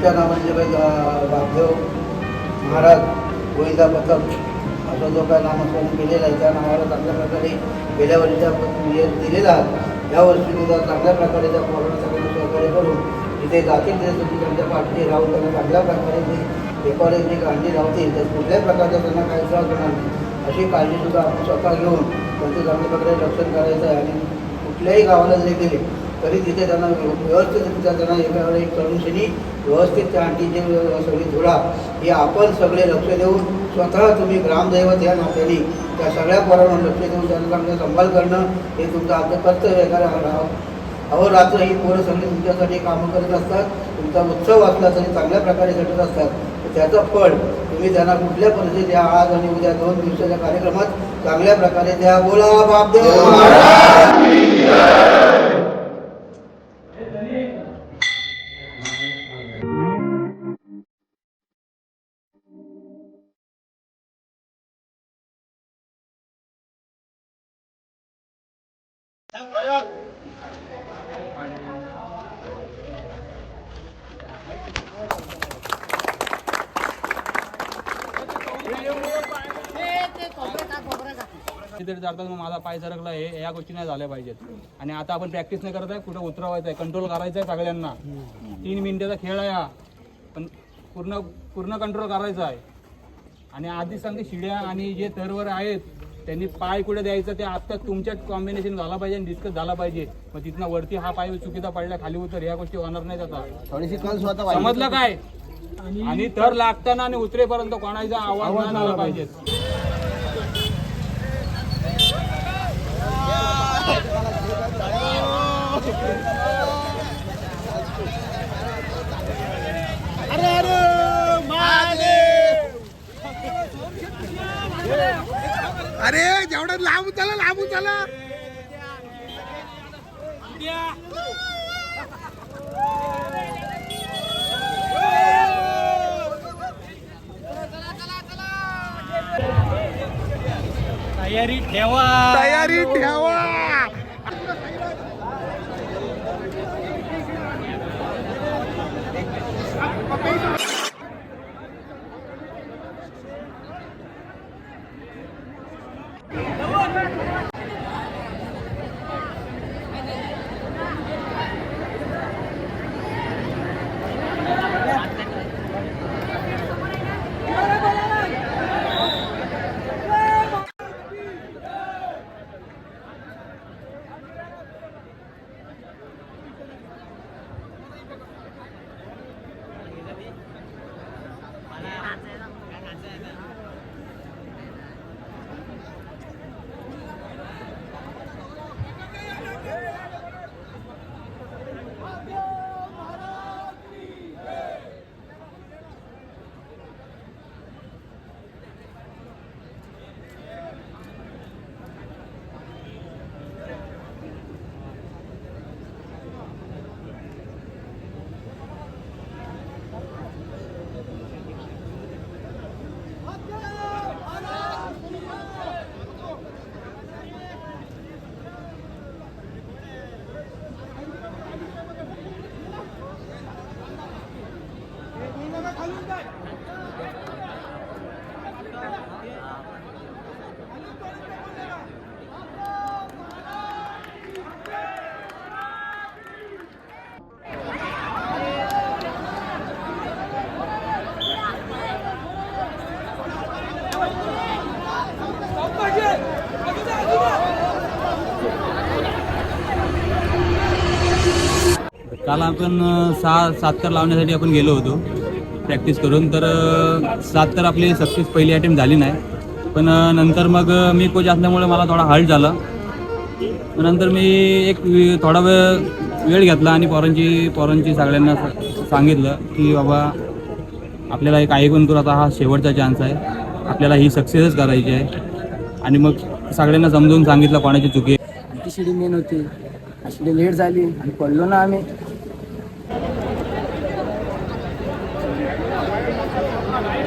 तुमच्या नावाने जे काही वासदेव महाराज गोविंदा पथक असं जो काय नामस्मरण केलेला आहे त्या नावाला चांगल्या प्रकारे गेल्या वर्षीच्या म्हणजे नियम दिलेला या वर्षीसुद्धा सुद्धा चांगल्या प्रकारे त्या पोरांना सगळ्यांना सहकार्य करून तिथे जातील ते त्यांच्या पाठी राहून त्यांना चांगल्या प्रकारे ते एकावर एक काळजी राहतील तर कुठल्याही प्रकारचा त्यांना काही त्रास होणार नाही. अशी काळजीसुद्धा आपण स्वतः घेऊन त्यांचं चांगल्या प्रकारे रक्षण करायचं आहे आणि कुठल्याही गावाला जरी गेले तरी तिथे त्यांना व्यवस्थित व्यवस्थितरित्या त्यांना एका वेळी एक तरुणशीनी व्यवस्थित त्या आणखी जे सगळी धुळा हे आपण सगळे लक्ष देऊन स्वतः तुम्ही ग्रामदैवत या नात्याने त्या सगळ्या पोरांवर लक्ष देऊन त्यांना चांगला सांभाळ करणं हे तुमचं आपलं कर्तव्य आहे. अहोरात्र ही पोरं सगळी तुमच्यासाठी कामं करत असतात. तुमचा उत्सव असला तरी चांगल्या प्रकारे घटत असतात. त्याचं फळ तुम्ही त्यांना कुठल्या परिस्थितीत या आज आणि उद्या दोन दिवसाच्या कार्यक्रमात चांगल्या प्रकारे द्या. बोला बापदेव महाराज तरी जातात मग माझा पाय सरकला हे या गोष्टी नाही झाल्या पाहिजेत. आणि आता आपण प्रॅक्टिस नाही करत आहे कुठं उतरवायचं आहे कंट्रोल करायचं आहे सगळ्यांना. तीन मिनिटाचा खेळ आहे हा. पण पूर्ण पूर्ण कंट्रोल करायचा आहे. आणि आधी सांगते शिड्या आणि जे थरवर आहेत त्यांनी पाय कुठे द्यायचं ते आता तुमच्यात कॉम्बिनेशन झाला पाहिजे आणि डिस्कस झाला पाहिजे. मग तिथनं वरती हा पाय चुकीचा पडला खाली उतर या गोष्टी होणार नाहीत आता. थोडीशी कल स्वतः समजलं काय? आणि थर लागताना आणि उतरेपर्यंत कोणाचा आवाज नाही झाला पाहिजे. अरे जेवढं लांब चला लांब चला. तयारी ठेवा. तयारी ठेवा. काल आपण सहा सात तर लावण्यासाठी आपण गेलो होतो प्रॅक्टिस करून तर सात तर आपली सक्सेस पहिली अटेम्प्ट झाली नाही. पण नंतर मग मी कोच असल्यामुळे मला थोडा हार्ड झाला. नंतर मी एक थोडा वेळ वेळ घेतला आणि पोरांची पोरांची सगळ्यांना सांगितलं की बाबा आपल्याला एक ऐकून तर आता हा शेवटचा चान्स आहे. आपल्याला ही सक्सेसच करायची आहे. आणि मग सगळ्यांना समजून सांगितलं कोणाची चुकी आमची शिडी मेन होती? शिडी लेट झाली आणि पडलो ना आम्ही. Thank you.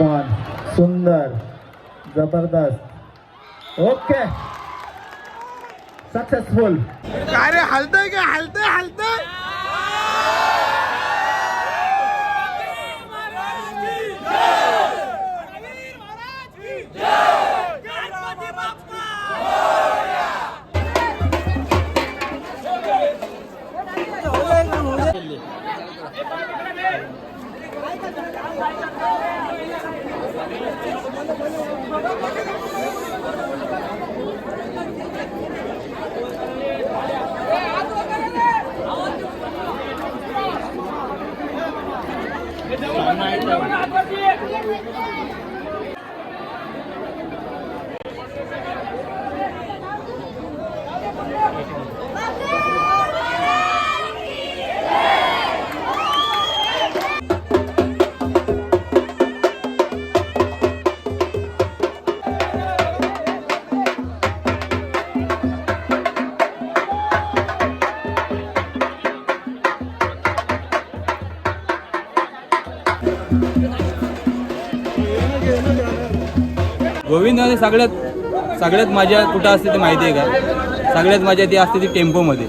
कमॉन सुंदर जबरदस्त. ओके. सक्सेसफुल काय रे हलतय का हलतय हलतय. सगळ्यात सगळ्यात मजा कुठं असते ते माहिती आहे का? सगळ्यात मजा ती असते ती टेम्पोमध्ये.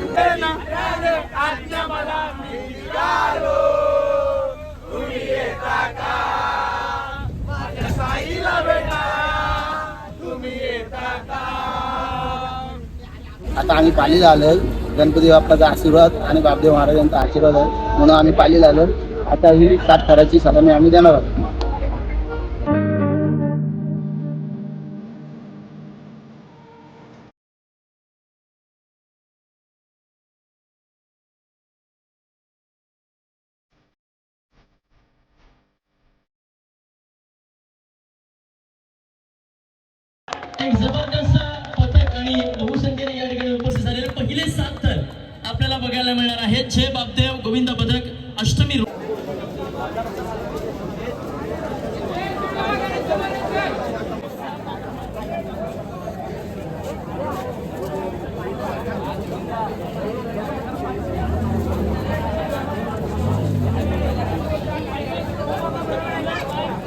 आता आम्ही पालीला झालो गणपती बाप्पाचा आशीर्वाद आणि बापदेव महाराजांचा आशीर्वाद आहे. म्हणून आम्ही पालीला आलो आता ही सात थराची सलामी आम्ही देणार आहोत. एक जबरदस्त पथक आणि बहुसंख्येने या ठिकाणी उपस्थित झालेले पहिले सात तर आपल्याला बघायला मिळणार आहेत. जय बापदेव गोविंद पथक अष्टमी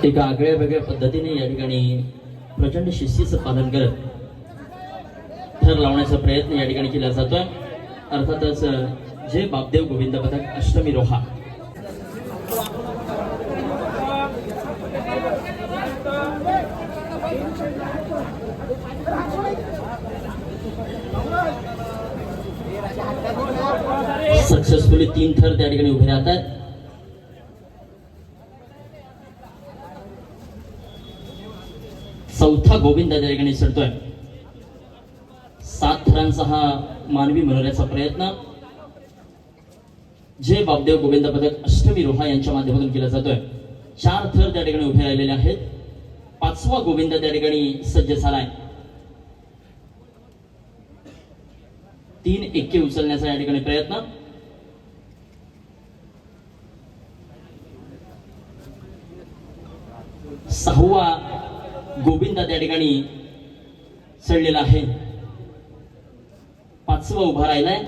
एका आगळ्या वेगळ्या पद्धतीने या ठिकाणी प्रचंड शिस्तीचं पालन करत थर लावण्याचा प्रयत्न या ठिकाणी केला जातोय. अर्थातच जय बापदेव गोविंद पथक अष्टमी रोहा. सक्सेसफुली तीन थर त्या ठिकाणी उभे राहतात. गोविंद त्या ठिकाणी चढतोय. सात थरांचा हा मानवी मनोऱ्याचा प्रयत्न. जय बाबदेव गोविंद पदक अष्टमी रोहा यांच्या माध्यमातून केला जातोय. चार थर त्या ठिकाणी उभे राहिलेले आहेत. पाचवा गोविंद त्या ठिकाणी सज्ज झालाय. तीन एक्के उचलण्याचा या ठिकाणी प्रयत्न. सहावा गोविंद त्या ठिकाणी चढलेला आहे. पाचवा उभा राहिलाय.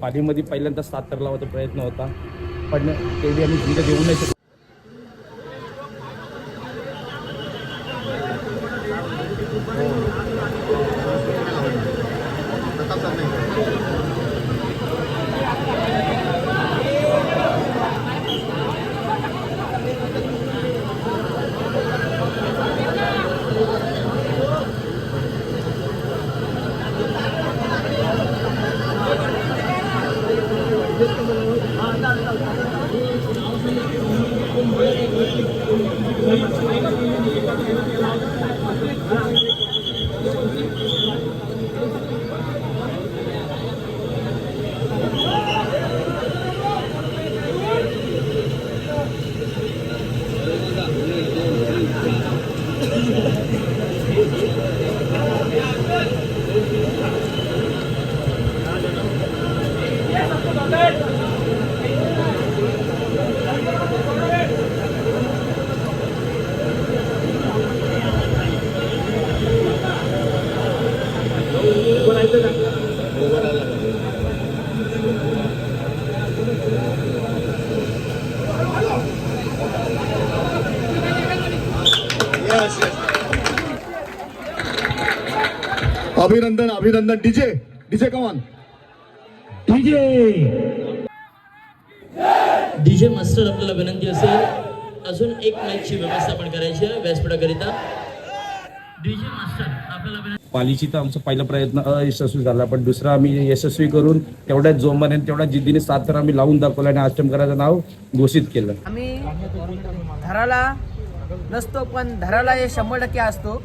पाठीमध्ये पहिल्यांदा सात तर लावायचा प्रयत्न होता. पण तेवढी आम्ही जिंकत देऊ नाही शकतो अभिनंदन अभिनंदन DJ DJ come on DJ. Master आपल्याला विनंती असेल अजून एक मॅचची व्यवस्था पण करायची आहे व्यासपीठाकरिता. डीजे मास्टर आपल्याला विनंती पालीची तर आमचा पहिला प्रयत्न अयशस्वी झाला पण दुसरा आम्ही यशस्वी करून तेवढ्याच जोमाने तेवढ्या जिद्दीने सात तर आम्ही लावून दाखवलं आणि अष्टमकराचं नाव घोषित केलं. आम्ही धराला नसतो पण धराला हे शंभर टक्के असतो.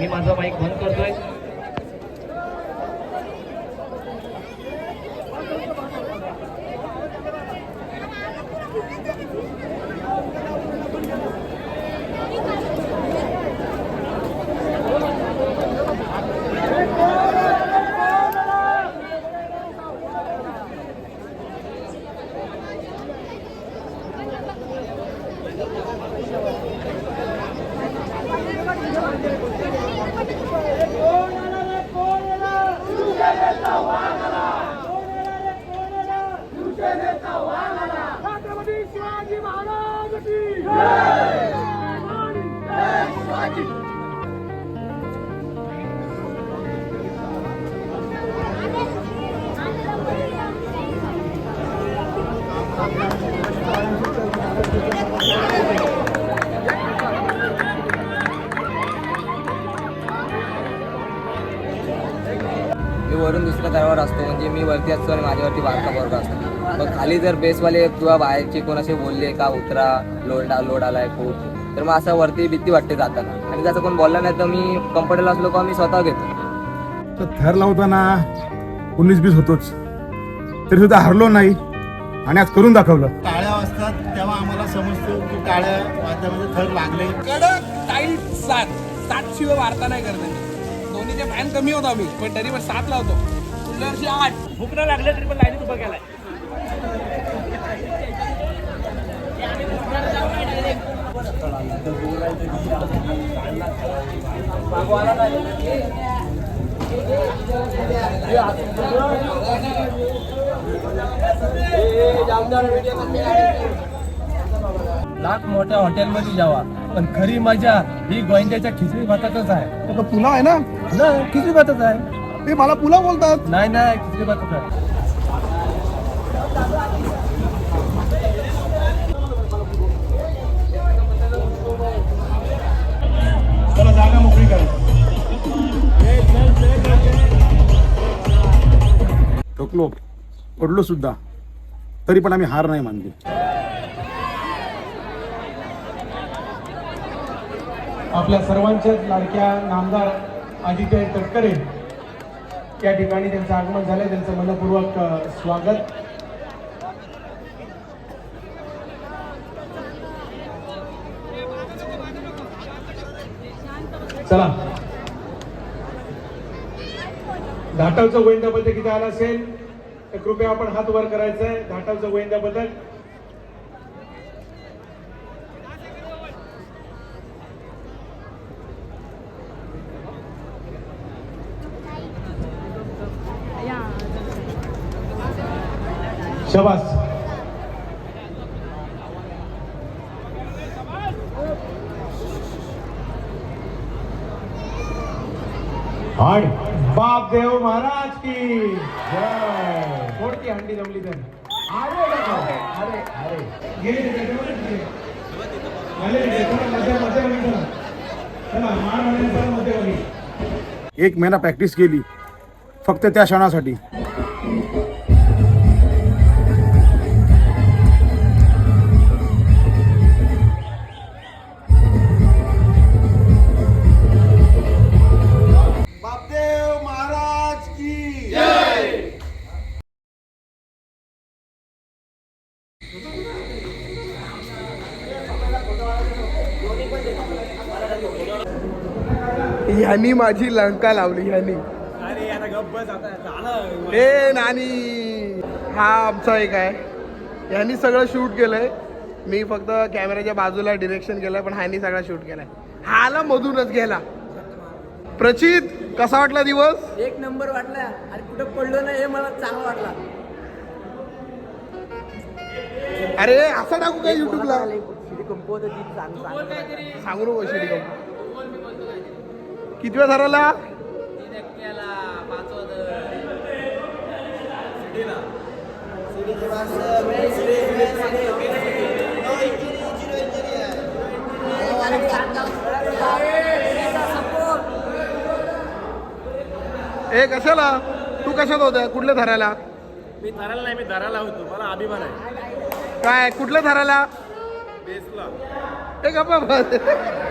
मी माझा माईक बंद करतोय मी वरून दुसऱ्या दरवार असतो म्हणजे मी वरती असतो आणि माझ्यावरती बारका बरोबर असतो. मग खाली जर बेसवाले किंवा बाहेरचे कोण असे बोलले का उतरा लोड लोड आलाय खूप तर मग असं वरती भीती वाटते जाताना. आणि जसं कोण बोलला नाही तर मी कम्फर्टेबल असलो का मी स्वतः घेतो. तर थर लावताना उन्नीस बीस होतोच. तरी सुद्धा हरलो नाही आणि आज करून दाखवलं. टाळ्या वाजतात तेव्हा आम्हाला समजतो की टाळ्या वाजल्यामध्ये थर लागले. कडक टाईट सात. सात शिवाय वार्ता नाही करत दोन्हीचे फॅन कमी होतो आम्ही पण तरी पण सात लावतो. आठ. भुकणं लागलं तरी पण लाईनीत उभं केलाय. लाख मोठ्या हॉटेलमध्ये जावा. पण खरी मजा ही गोविंद्याच्या खिचडी भातातच आहे. पुलाव आहे ना खिचडी भातच आहे. ते मला पुलाव बोलतात. नाही नाही खिचडी भातच आहे. जागा मोकळी करा. ठोकलो. पडलो सुद्धा. तरी पण आम्ही हार नाही मानली. आपल्या सर्वांच्याच लाडक्या नामदार आदित्य तटकरे. या ठिकाणी त्यांचं आगमन झालंय. त्यांचं मनपूर्वक स्वागत. चला. धाटावचं गोविंदा पथक इथे आलं असेल? तर कृपया आपण हात वर करायचा आहे धाटावचं गोविंदा पथक शबास. आणि बाप देव महाराज की जय. कोणती हंडी जमली तर? अरे अरे अरे एक महिना प्रॅक्टिस केली फक्त त्या क्षणासाठी. ह्यांनी माझी लंका लावली ह्यांनी. ए नानी हा आमचा एक आहे. ह्यांनी सगळं शूट केलंय. मी फक्त कॅमेऱ्याच्या बाजूला डिरेक्शन केलंय पण ह्यांनी सगळं शूट केलंय. हाला मधूनच गेला. प्रचित कसा वाटला दिवस? एक नंबर वाटला. आणि कुठं पडलो ना हे मला चांगला वाटला. अरे असं टाकू काय युट्यूबला कंपो सांगू नको शिडी किती वेळ धराला ए कशाला? तू कशात होता? कुठल्या धरायला? मी धरायला नाही मी धरायला होतो. मला अभिमान आहे. काय कुठल्या धरायला? बेसला. ए गप्पा बस.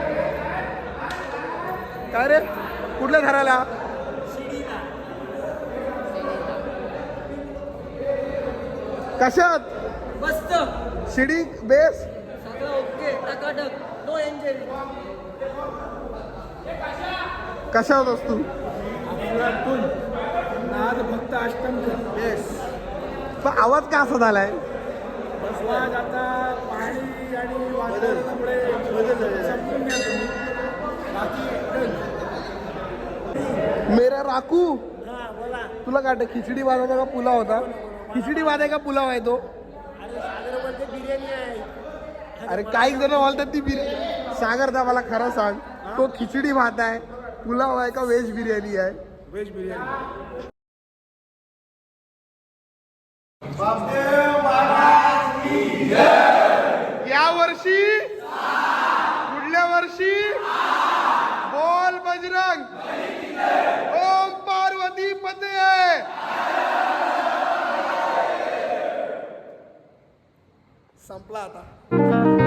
काय रे? कुठल्या धरायला कशात? मस्त. शिडी बेस? सगळं ओके. टकाटक. नो एंजल कशात असतो? आज फक्त अष्टम पण आवाज का असा झालाय? आता पाणी आणि बाकी मेरा राकू। तुला काय वाटतं खिचडी वाजायचा का पुलाव होता? खिचडी वाजाय का पुलाव आहे तो? अरे काही जण बोलतात ती बिर्याणी सागरदा मला खरं सांग तो खिचडी भात आहे पुलाव आहे का व्हेज बिर्याणी आहे? व्हेज बिर्याणी. Plata.